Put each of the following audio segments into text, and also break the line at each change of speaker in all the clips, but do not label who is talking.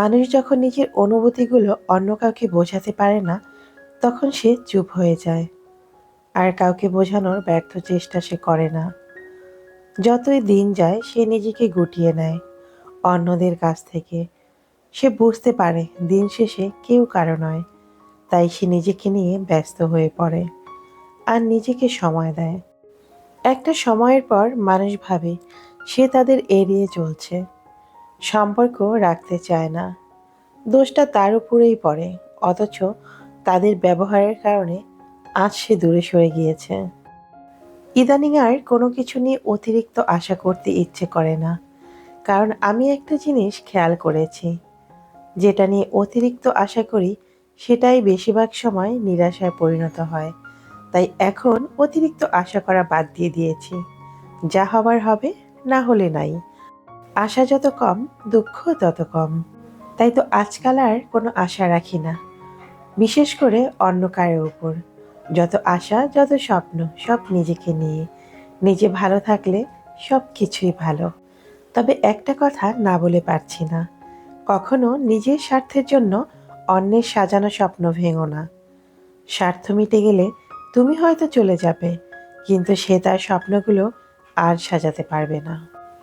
মানুষ যখন নিজের অনুভূতিগুলো অন্য কাউকে বোঝাতে পারে না, তখন সে চুপ হয়ে যায়। আর কাউকে বোঝানোর ব্যর্থ চেষ্টা সে করে না। যতই দিন যায়, সে নিজেকে গুটিয়ে নেয় অন্যদের কাছ থেকে। সে বুঝতে পারে, দিন শেষে কেউ কারও নয়। তাই সে নিজেকে নিয়ে ব্যস্ত হয়ে পড়ে আর নিজেকে সময় দেয়। একটা সময়ের পর মানুষ ভাবে, সে তাদের এড়িয়ে চলছে। সম্পর্ক রাখতে চায় না। দোষটা তার উপরেই পড়ে, অথচ তাদের ব্যবহারের কারণে আজ সে দূরে সরে গিয়েছে। ইদানিং আর কোনো কিছু নিয়ে অতিরিক্ত আশা করতে ইচ্ছে করে না, কারণ আমি একটা জিনিস খেয়াল করেছি। যেটা নিয়ে অতিরিক্ত আশা করি সেটাই বেশিরভাগ সময় নিরাশায় পরিণত হয়। তাই এখন অতিরিক্ত আশা করা বাদ দিয়ে দিয়েছি। যা হবার হবে না হলে নাই। আশা যত কম, দুঃখ তত কম। তাই তো আজকাল আর কোনো আশা রাখি না। বিশেষ করে অন্য কারোর উপর। যত আশা, যত স্বপ্ন, সব নিজেকে নিয়ে। নিজে ভালো থাকলে সব কিছুই ভালো। তবে একটা কথা না বলে পারছি না। কখনো নিজের স্বার্থের জন্য অন্যের সাজানো স্বপ্ন ভেঙো না। স্বার্থ মিটে গেলে তুমি হয়তো চলে যাবে, কিন্তু সে তার স্বপ্নগুলো আর সাজাতে পারবে না।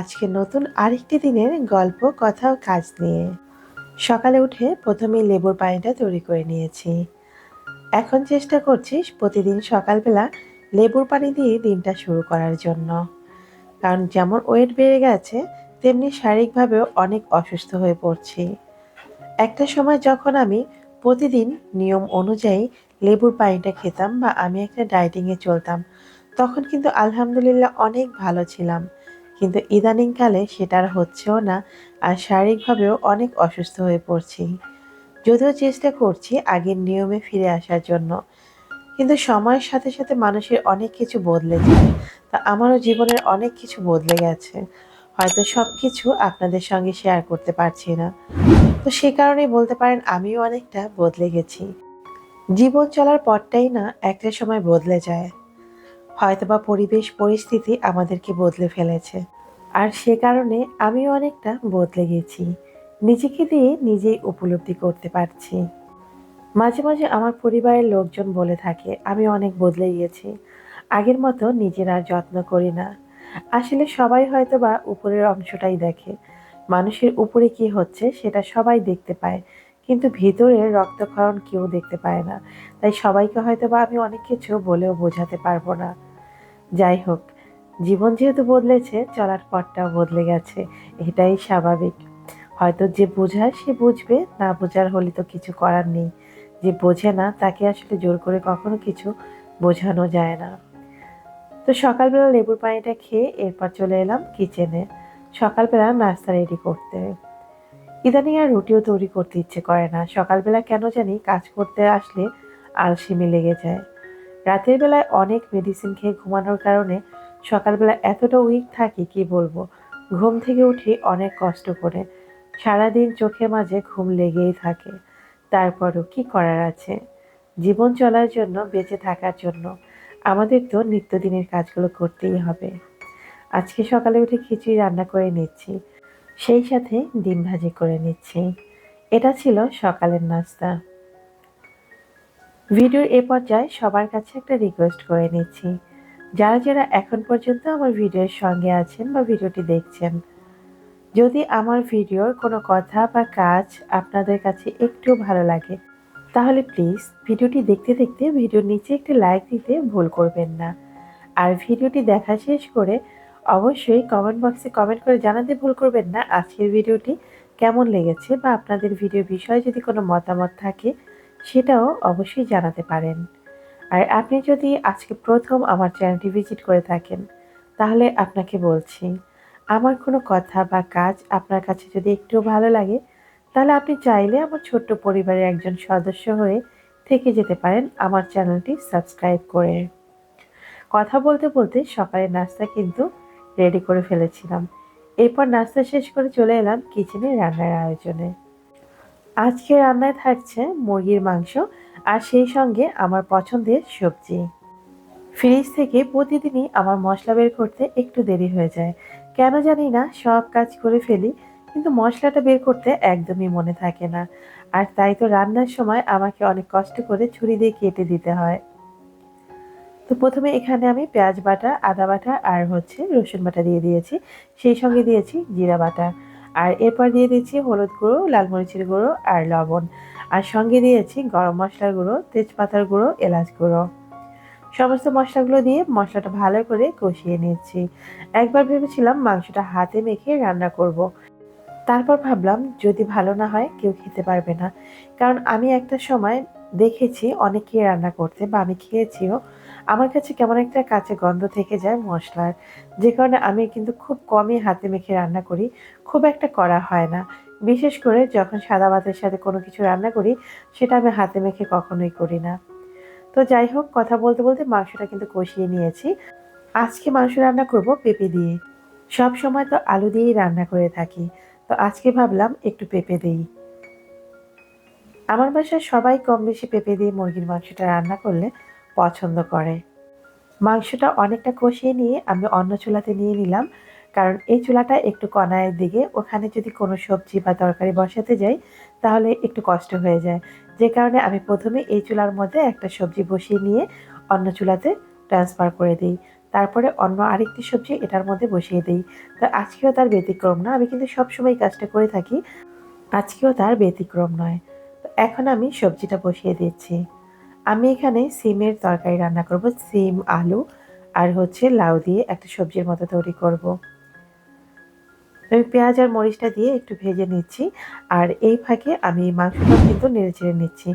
আজকে নতুন আরেকটি দিনের গল্প, কথা ও কাজ নিয়ে। সকালে উঠে প্রথমেই লেবুর পানিটা তৈরি করে নিয়েছি। এখন চেষ্টা করছি প্রতিদিন সকালবেলা লেবুর পানি দিয়ে দিনটা শুরু করার জন্য। কারণ যেমন ওয়েট বেড়ে গেছে, তেমনি শারীরিকভাবেও অনেক অসুস্থ হয়ে পড়ছি। একটা সময় যখন আমি প্রতিদিন নিয়ম অনুযায়ী লেবুর পানিটা খেতাম বা আমি একটা ডায়েটিংয়ে চলতাম, তখন কিন্তু আলহামদুলিল্লাহ অনেক ভালো ছিলাম। কিন্তু ইদানিংকালে সেটা আর হচ্ছেও না আর শারীরিকভাবেও অনেক অসুস্থ হয়ে পড়ছি। যদিও চেষ্টা করছি আগের নিয়মে ফিরে আসার জন্য। কিন্তু সময়ের সাথে সাথে মানুষের অনেক কিছু বদলে যায়। তা আমারও জীবনের অনেক কিছু বদলে গেছে। হয়তো সব কিছু আপনাদের সঙ্গে শেয়ার করতে পারছি না। তো সে কারণেই বলতে পারেন আমিও অনেকটা বদলে গেছি। জীবন চলার পথটাই না একটা সময় বদলে যায়। হয়তোবা পরিবেশ পরিস্থিতি আমাদেরকে বদলে ফেলেছে। আর সে কারণে আমিও অনেকটা বদলে গেছি। নিজেকে দিয়ে নিজেই উপলব্ধি করতে পারছি। মাঝে মাঝে আমার পরিবারের লোকজন বলে থাকে, আমি অনেক বদলে গিয়েছি আগের মতো নিজের আর যত্ন করি না। আসলে সবাই হয়তো বা উপরের অংশটাই দেখে। মানুষের উপরে কি হচ্ছে সেটা সবাই দেখতে পায়। কিন্তু ভিতরের রক্তক্ষরণ কেউ দেখতে পায় না। তাই সবাইকে হয়তো বা আমি অনেক কিছু বলেও বোঝাতে পারব না। যাই হোক, জীবন যেহেতু বদলেছে, চলার পথটাও বদলে গেছে, এটাই স্বাভাবিক। হয়তো যে বোঝায় সে বুঝবে, না বোঝার হলে তো কিছু করার নেই। যে বোঝে না, তাকে আসলে জোর করে কখনো কিছু বোঝানো যায় না। তো সকালবেলা লেবুর পানিটা খেয়ে এরপর চলে এলাম কিচেনে সকালবেলা নাস্তা রেডি করতে। ইদানিং আর রুটিও তৈরি করতে ইচ্ছে করে না। সকালবেলা কেন জানি কাজ করতে আসলে আলসেমি লেগে যায়। রাতের বেলায় অনেক মেডিসিন খেয়ে ঘুমানোর কারণে সকালবেলা এতটা উইক থাকি, কি বলব? ঘুম থেকে উঠি অনেক কষ্ট করে। সারাদিন চোখে মাঝে ঘুম লেগেই থাকে। তারপরও কি করার আছে? জীবন চলার জন্য, বেঁচে থাকার জন্য। আমাদের তো নিত্যদিনের কাজগুলো করতেই হবে। আজকে সকালে উঠে খিচুড়ি রান্না করে নিচ্ছি। সেই সাথে ডিম ভাজি করে নিচ্ছি। এটা ছিল সকালের নাস্তা। ভিডিওর এ পর্যায়ে সবার কাছে একটা রিকোয়েস্ট করে নিচ্ছি। যারা যারা এখন পর্যন্ত আমার ভিডিওর সঙ্গে আছেন বা ভিডিওটি দেখছেন, যদি আমার ভিডিওর কোনো কথা বা কাজ আপনাদের কাছে একটু ভালো লাগে, তাহলে প্লিজ ভিডিওটি দেখতে দেখতে ভিডিওর নিচে একটি লাইক দিতে ভুল করবেন না। আর ভিডিওটি দেখা শেষ করে অবশ্যই কমেন্ট বক্সে কমেন্ট করে জানাতে ভুল করবেন না আজকের ভিডিওটি কেমন লেগেছে বা আপনাদের ভিডিও বিষয়ে যদি কোনো মতামত থাকে সেটাও অবশ্যই জানাতে পারেন। আর আপনি যদি আজকে প্রথম আমার চ্যানেলটি ভিজিট করে থাকেন, তাহলে আপনাকে বলছি, আমার কোনো কথা বা কাজ আপনার কাছে যদি একটু ভালো লাগে, তাহলে আপনি চাইলে আমার ছোট্ট পরিবারের একজন সদস্য হয়ে থেকে যেতে পারেন আমার চ্যানেলটি সাবস্ক্রাইব করে। কথা বলতে বলতে সকালের নাস্তা কিন্তু রেডি করে ফেলেছিলাম। এরপর নাস্তা শেষ করে চলে এলাম কিচেনে রান্নার আয়োজনে। আজকে রান্নায় থাকছে মুরগির মাংস আর সেই সঙ্গে আমার পছন্দের সবজি। ফ্রিজ থেকে প্রতিদিনই আমার মশলা বের করতে একটু দেরি হয়ে যায়। কেন জানি না, সব কাজ করে ফেলি, কিন্তু মশলাটা বের করতে একদমই মনে থাকে না। আর তাই তো রান্নার সময় আমাকে অনেক কষ্ট করে ছুরি দিয়ে কেটে দিতে হয়। তো প্রথমে এখানে আমি পেঁয়াজ বাটা, আদা বাটা আর হচ্ছে রসুন বাটা দিয়ে দিয়েছি। সেই সঙ্গে দিয়েছি জিরা বাটা। আর এরপর দিয়ে দিয়েছি হলুদ গুঁড়ো, লাল মরিচের গুঁড়ো আর লবণ। আর সঙ্গে দিয়েছি গরম মশলার গুঁড়ো, তেজপাতার গুঁড়ো, এলাচ গুঁড়ো। সমস্ত মশলাগুলো দিয়ে মশলাটা ভালো করে কষিয়ে নিচ্ছি। একবার ভেবেছিলাম মাংসটা হাতে মেখে রান্না করব। তারপর ভাবলাম যদি ভালো না হয় কেউ খেতে পারবে না। কারণ আমি একটা সময় দেখেছি অনেকেই রান্না করতে বা আমি খেয়েছিও আমার কাছে কেমন একটা কাঁচা গন্ধ থেকে যায় মশলার। যে কারণে আমি কিন্তু খুব কমই হাতে মেখে রান্না করি, খুব একটা করা হয় না। বিশেষ করে যখন সাদা ভাতের সাথে কোনো কিছু রান্না করি, সেটা আমি হাতে মেখে কখনোই করি না। তো যাই হোক, কথা বলতে বলতে মাংসটা কিন্তু কষিয়ে নিয়েছি। আজকে মাংস রান্না করব পেঁপে দিয়ে। সব সময় তো আলু দিয়েই রান্না করে থাকি। তো আজকে ভাবলাম একটু পেঁপে দিই। আমার বাসায় সবাই কম বেশি পেঁপে দিয়ে মুরগির মাংসটা রান্না করলে পছন্দ করে। মাংসটা অনেকটা কষিয়ে নিয়ে আমি অন্য চুলাতে নিয়ে নিলাম। কারণ এই চুলাটা একটু কনায়ের দিকে ওখানে যদি কোনো সবজি বা তরকারি বসাতে যাই, তাহলে একটু কষ্ট হয়ে যায়। যে কারণে আমি প্রথমে এই চুলার মধ্যে একটা সবজি বসিয়ে নিয়ে অন্য চুলাতে ট্রান্সফার করে দিই। তারপরে অন্য আরেকটি সবজি এটার মধ্যে বসিয়ে দিই। তো আজকেও তার ব্যতিক্রম না, আমি কিন্তু সবসময় কাজটা করে থাকি। আজকেও তার ব্যতিক্রম নয়। তো এখন আমি সবজিটা বসিয়ে দিচ্ছি। আমি এখানে সিমের তরকারি রান্না করব, সিম, আলু আর হচ্ছে লাউ দিয়ে একটা সবজির মতো তৈরি করব। আমি পেঁয়াজ আর মরিচটা দিয়ে একটু ভেজে নিচ্ছি আর এই ফাঁকে আমি মাংসটা কিন্তু নেড়ে চেড়ে নিচ্ছি।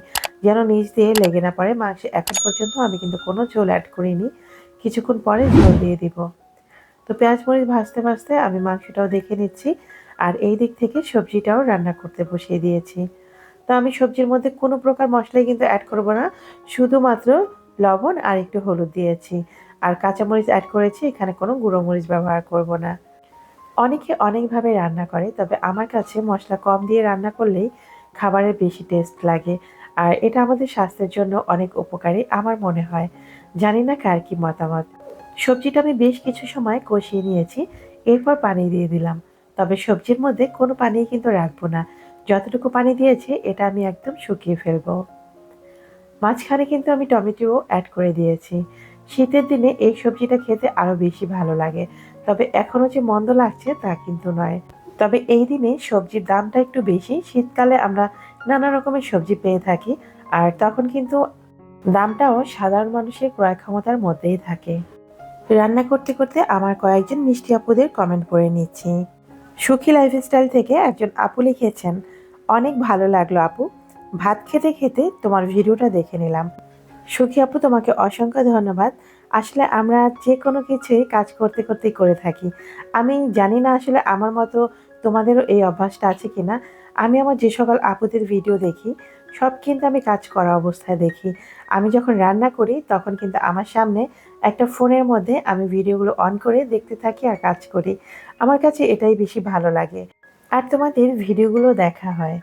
যেন নিচ দিয়ে লেগে না পড়ে, মাংস এখন পর্যন্ত আমি কিন্তু কোনো ঝোল অ্যাড করিনি। কিছুক্ষণ পরে ঝোল দিয়ে দিব। তো পেঁয়াজ মরিচ ভাজতে ভাজতে আমি মাংসটাও দেখে নিচ্ছি আর এই দিক থেকে সবজিটাও রান্না করতে বসিয়ে দিয়েছি। তো আমি সবজির মধ্যে কোনো প্রকার মশলাই কিন্তু অ্যাড করব না। শুধুমাত্র লবণ আর একটু হলুদ দিয়েছি। আর কাঁচামরিচ অ্যাড করেছি, এখানে কোনো গুঁড়ো মরিচ ব্যবহার করব না। অনেকে অনেকভাবে রান্না করে, তবে আমার কাছে মশলা কম দিয়ে রান্না করলেই খাবারের বেশি টেস্ট লাগে। আর এটা আমাদের স্বাস্থ্যের জন্য অনেক উপকারী, আমার মনে হয়। জানি না কার কি মতামত। সবজিটা আমি বেশ কিছু সময় কষিয়ে নিয়েছি, এরপর পানি দিয়ে দিলাম। তবে সবজির মধ্যে কোনো পানি কিন্তু রাখব না। যতটুকু পানি দিয়েছি, এটা আমি একদম শুকিয়ে ফেলব। মাঝখানে কিন্তু আমি টমেটোও অ্যাড করে দিয়েছি। শীতের দিনে এই সবজিটা খেতে আরও বেশি ভালো লাগে। তবে এখনও যে মন্দ লাগছে তা কিন্তু নয়। তবে এই দিনে সবজির দামটা একটু বেশি। শীতকালে আমরা নানা রকমের সবজি পেয়ে থাকি, আর তখন কিন্তু দামটাও সাধারণ মানুষের ক্রয় ক্ষমতার মধ্যেই থাকে। রান্না করতে করতে আমার কয়েকজন মিষ্টি আপুদের কমেন্ট করে নিচ্ছি। সুখী লাইফস্টাইল থেকে একজন আপু লিখেছেন অনেক ভালো লাগল আপু। ভাত খেতে খেতে তোমার ভিডিওটা দেখে নিলাম। সুখী আপু, তোমাকে অসংখ্য ধন্যবাদ। আসলে আমরা যে কোনো কিছুই কাজ করতে করতেই করে থাকি। আমি জানি না আসলে আমার মতো তোমাদেরও এই অভ্যাসটা আছে কি না আমি আমার যে সকল আপুদের ভিডিও দেখি, সব কিন্তু আমি কাজ করা অবস্থায় দেখি। আমি যখন রান্না করি, তখন কিন্তু আমার সামনে একটা ফোনের মধ্যে আমি ভিডিওগুলো অন করে দেখতে থাকি আর কাজ করি। আমার কাছে এটাই বেশি ভালো লাগে। আর তোমাদের ভিডিওগুলো দেখা হয়।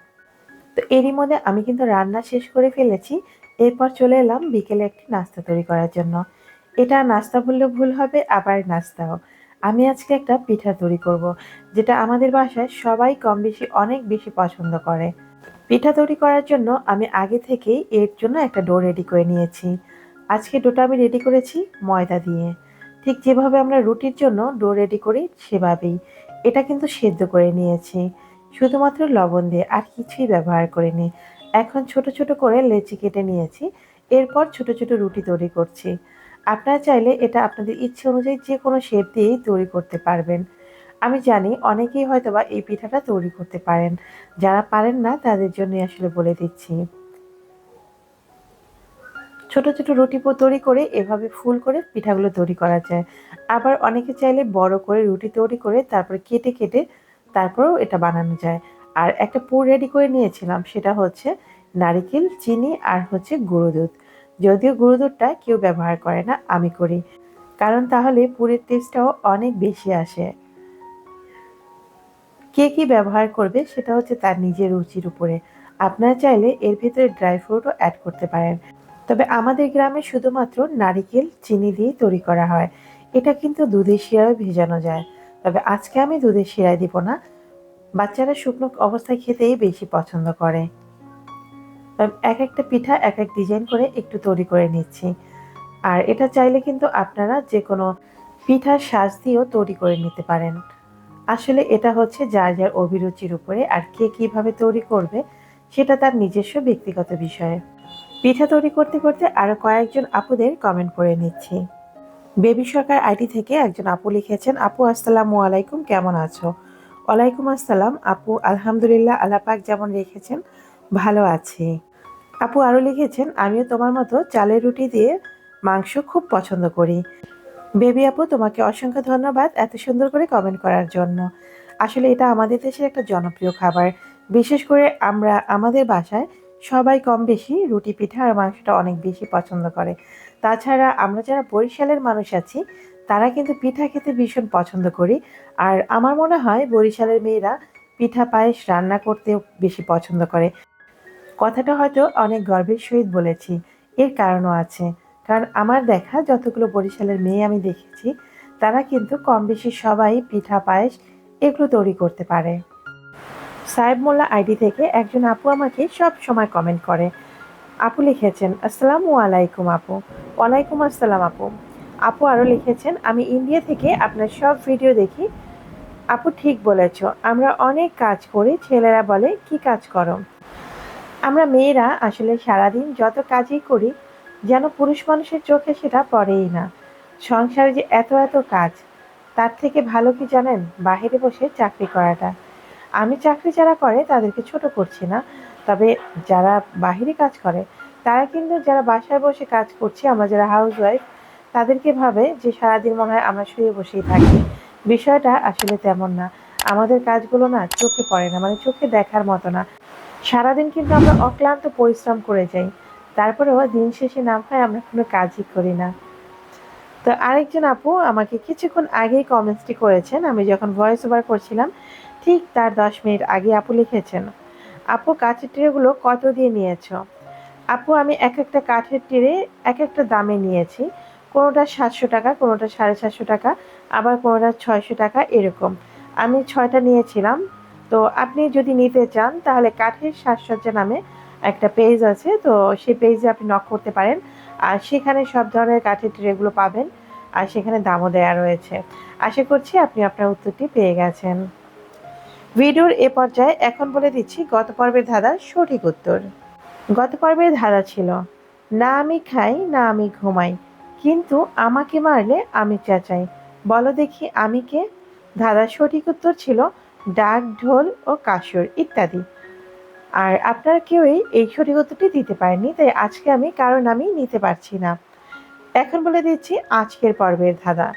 তো এরই মধ্যে আমি কিন্তু রান্না শেষ করে ফেলেছি। এরপর চলে এলাম বিকেলে একটি নাস্তা তৈরি করার জন্য। এটা নাস্তা বললে ভুল হবে, আবার নাস্তাও। আমি আজকে একটা পিঠা তৈরি করব, যেটা আমাদের বাসায় সবাই কম বেশি অনেক বেশি পছন্দ করে। পিঠা তৈরি করার জন্য আমি আগে থেকেই এর জন্য একটা ডো রেডি করে নিয়েছি। আজকে ডোটা আমি রেডি করেছি ময়দা দিয়ে। ঠিক যেভাবে আমরা রুটির জন্য ডো রেডি করি, সেভাবেই। এটা কিন্তু সেদ্ধ করে নিয়েছি। শুধুমাত্র লবণ দিয়ে আর কিছুই ব্যবহার করিনি। এখন ছোট ছোট করে লেচি কেটে নিয়েছি। এরপর ছোট ছোট রুটি তৈরি করছি। আপনারা চাইলে এটা আপনাদের ইচ্ছে অনুযায়ী যে কোনো শেপ দিয়েই তৈরি করতে পারবেন। আমি জানি অনেকেই হয়তোবা এই পিঠাটা তৈরি করতে পারেন। যারা পারেন না, তাদের জন্যই আসলে বলে দিচ্ছি। ছোট ছোট রুটি তৈরি করে এভাবে ফুল করে পিঠাগুলো তৈরি করা যায়। আবার অনেকে চাইলে বড় করে রুটি তৈরি করে তারপরে কেটে কেটে তারপরেও এটা বানানো যায়। আর একটা পুর রেডি করে নিয়েছিলাম, সেটা হচ্ছে নারিকেল, চিনি আর হচ্ছে গুঁড়ো দুধ। যদিও গুঁড়ো দুধটা কেউ ব্যবহার করে না, আমি করি। কারণ তাহলে পুরের টেস্টটাও অনেক বেশি আসে। কে কী ব্যবহার করবে সেটা হচ্ছে তার নিজের রুচির উপরে। আপনারা চাইলে এর ভিতরে ড্রাই ফ্রুটও অ্যাড করতে পারেন। তবে আমাদের গ্রামে শুধুমাত্র নারিকেল, চিনি দিয়ে তৈরি করা হয়। এটা কিন্তু দুধের শিরায় ভেজানো যায়। তবে আজকে আমি দুধের শিরায় দিব না। বাচ্চারা শুকনো অবস্থায় খেতেই বেশি পছন্দ করে। এক একটা পিঠা এক এক ডিজাইন করে একটু তৈরি করে নিচ্ছি। আর এটা চাইলে কিন্তু আপনারা যে কোনো পিঠার সাজ দিয়েও তৈরি করে নিতে পারেন। আসলে এটা হচ্ছে যার যার অভিরুচির উপরে আর কে কীভাবে তৈরি করবে, সেটা তার নিজস্ব ব্যক্তিগত বিষয়। পিঠা তৈরি করতে করতে আরও কয়েকজন আপুদের কমেন্ট করে নিচ্ছি। বেবি সরকার আইডি থেকে একজন আপু লিখেছেন, আপু, আসসালামু আলাইকুম, কেমন আছো? ওয়ালাইকুম আসসালাম, আপু, আলহামদুলিল্লাহ আল্লাপাক যেমন রেখেছেন, ভালো আছি। আপু আরও লিখেছেন, আমিও তোমার মতো চালের রুটি দিয়ে মাংস খুব পছন্দ করি। বেবি আপু, তোমাকে অসংখ্য ধন্যবাদ এত সুন্দর করে কমেন্ট করার জন্য। আসলে এটা আমাদের দেশের একটা জনপ্রিয় খাবার। বিশেষ করে আমরা, আমাদের বাসায় সবাই কম বেশি রুটি পিঠা আর মাংসটা অনেক বেশি পছন্দ করে। তাছাড়া আমরা যারা বরিশালের মানুষ আছি, তারা কিন্তু পিঠা খেতে ভীষণ পছন্দ করি। আর আমার মনে হয় বরিশালের মেয়েরা পিঠা পায়েস রান্না করতেও বেশি পছন্দ করে। কথাটা হয়তো অনেক গর্বের সহিত বলেছি, এর কারণও আছে। কারণ আমার দেখা যতগুলো বরিশালের মেয়ে আমি দেখেছি, তারা কিন্তু কম বেশি সবাই পিঠা পায়েস এগুলো তৈরি করতে পারে। সাহেব মোল্লা আইডি থেকে একজন আপু আমাকে সব সময় কমেন্ট করে। আপু লিখেছেন, আসসালামু আলাইকুম আপু। ওয়ালাইকুম আসসালাম আপু। আপু আরও লিখেছেন, আমি ইন্ডিয়া থেকে আপনার সব ভিডিও দেখি। আপু ঠিক বলেছ, আমরা অনেক কাজ করি, ছেলেরা বলে, কি কাজ করো? আমরা মেয়েরা আসলে সারাদিন যত কাজই করি, যেন পুরুষ মানুষের চোখে সেটা পড়েই না। সংসারে যে এত এত কাজ, তার থেকে ভালো কি জানেন? বাহিরে বসে চাকরি করাটা। আমি চাকরি যারা করে তাদেরকে ছোট করছি না। তবে যারা বাহিরে কাজ করে, তারা কিন্তু যারা বাসায় বসে কাজ করছে, আমরা যারা হাউস ওয়াইফ তাদেরকে ভাবে যে সারাদিন মনে হয় আমরা শুয়ে বসেই থাকি। বিষয়টা আসলে তেমন না। আমাদের কাজগুলো না চোখে পড়ে না মানে চোখে দেখার মতো না। সারাদিন কিন্তু আমরা অক্লান্ত পরিশ্রম করে যাই। তারপরেও দিন শেষে নাম হয় আমরা কোনো কাজই করি না। তো আরেকজন আপু আমাকে কিছুক্ষণ আগেই কমেন্টসটি করেছেন, আমি যখন ভয়েস ওভার করছিলাম ঠিক তার দশ মিনিট আগে আপু লিখেছেন, আপু কাঠের ট্রেগুলো কত দিয়ে নিয়েছ? আপু, আমি এক একটা কাঠের টিরে এক একটা দামে নিয়েছি, কোনোটা সাতশো টাকা, কোনোটা সাড়ে সাতশো টাকা, আবার কোনোটা ছয়শো টাকা, এরকম। আমি ছয়টা নিয়েছিলাম, তো আপনি যদি নিতে চান, তাহলে কাঠের সাজসজ্জা নামে একটা পেজ আছে, তো সেই পেজে আপনি নক করতে পারেন, আর সেখানে সব ধরনের কাঠের ট্রেগুলো পাবেন, আর সেখানে দামও দেওয়া রয়েছে। আশা করছি আপনি আপনার উত্তরটি পেয়ে গেছেন। ভিডিওর এ পর্যায়ে এখন বলে দিচ্ছি গত পর্বের ধাঁধার সঠিক উত্তর। গত পর্বের ধাঁধা ছিল, না আমি খাই, না আমি ঘুমাই, কিন্তু আমাকে মারলে আমি চেঁচাই। বলো দেখি আমি কে? ধাঁধার সঠিক উত্তর ছিল, ডাক, ঢোল ও কাসর ইত্যাদি। আর আপনারা কেউই এই সঠিক উত্তরটি দিতে পারেনি তাই আজকে আমি কারণ আমি নিতে পারছি না। এখন বলে দিচ্ছি আজকের পর্বের ধাঁধা।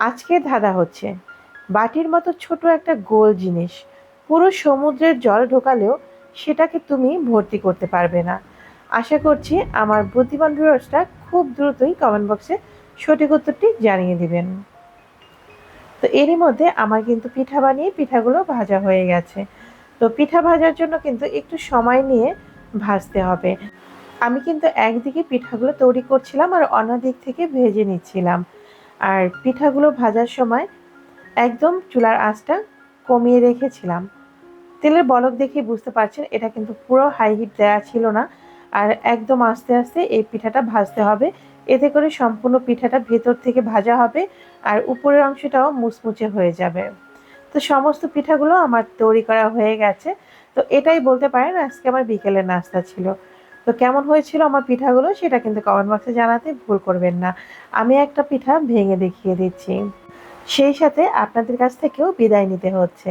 আজকের ধাঁধা হচ্ছে, বাটির মতো ছোট একটা গোল জিনিস। পুরো সমুদ্রের জল ঢোকালেও সেটাকে তুমি ভর্তি করতে পারবে না। আশা করছি আমার বুদ্ধিমান ভিউয়ার্সটা খুব দ্রুতই কমেন্ট বক্সে সঠিক উত্তরটি জানিয়ে দিবেন। তো এরই মধ্যে আমার কিন্তু পিঠা বানিয়ে পিঠাগুলো ভাজা হয়ে গেছে। তো পিঠা ভাজার জন্য কিন্তু একটু সময় নিয়ে ভাজতে হবে। আমি কিন্তু একদিকে পিঠাগুলো তৈরি করছিলাম আর অন্য দিক থেকে ভেজে নিচ্ছিলাম। আর পিঠাগুলো ভাজার সময় একদম চুলার আঁচটা কমিয়ে রেখেছিলাম। তেলের বলক দেখে বুঝতে পারছেন, এটা কিন্তু পুরো হাই হিট দেওয়া ছিল না। আর একদম আস্তে আস্তে এই পিঠাটা ভাজতে হবে। এতে করে সম্পূর্ণ পিঠাটা ভেতর থেকে ভাজা হবে আর উপরের অংশটাও মুচমুচে হয়ে যাবে। তো সমস্ত পিঠাগুলো আমার তৈরি করা হয়ে গেছে। তো এটাই বলতে পারেন, আজকে আমার বিকেলের নাস্তা ছিল। তো কেমন হয়েছিল আমার পিঠাগুলো সেটা কিন্তু কমেন্ট বক্সে জানাতে ভুল করবেন না। আমি একটা পিঠা ভেঙে দেখিয়ে দিচ্ছি। সেই সাথে আপনাদের কাছ থেকেও বিদায় নিতে হচ্ছে।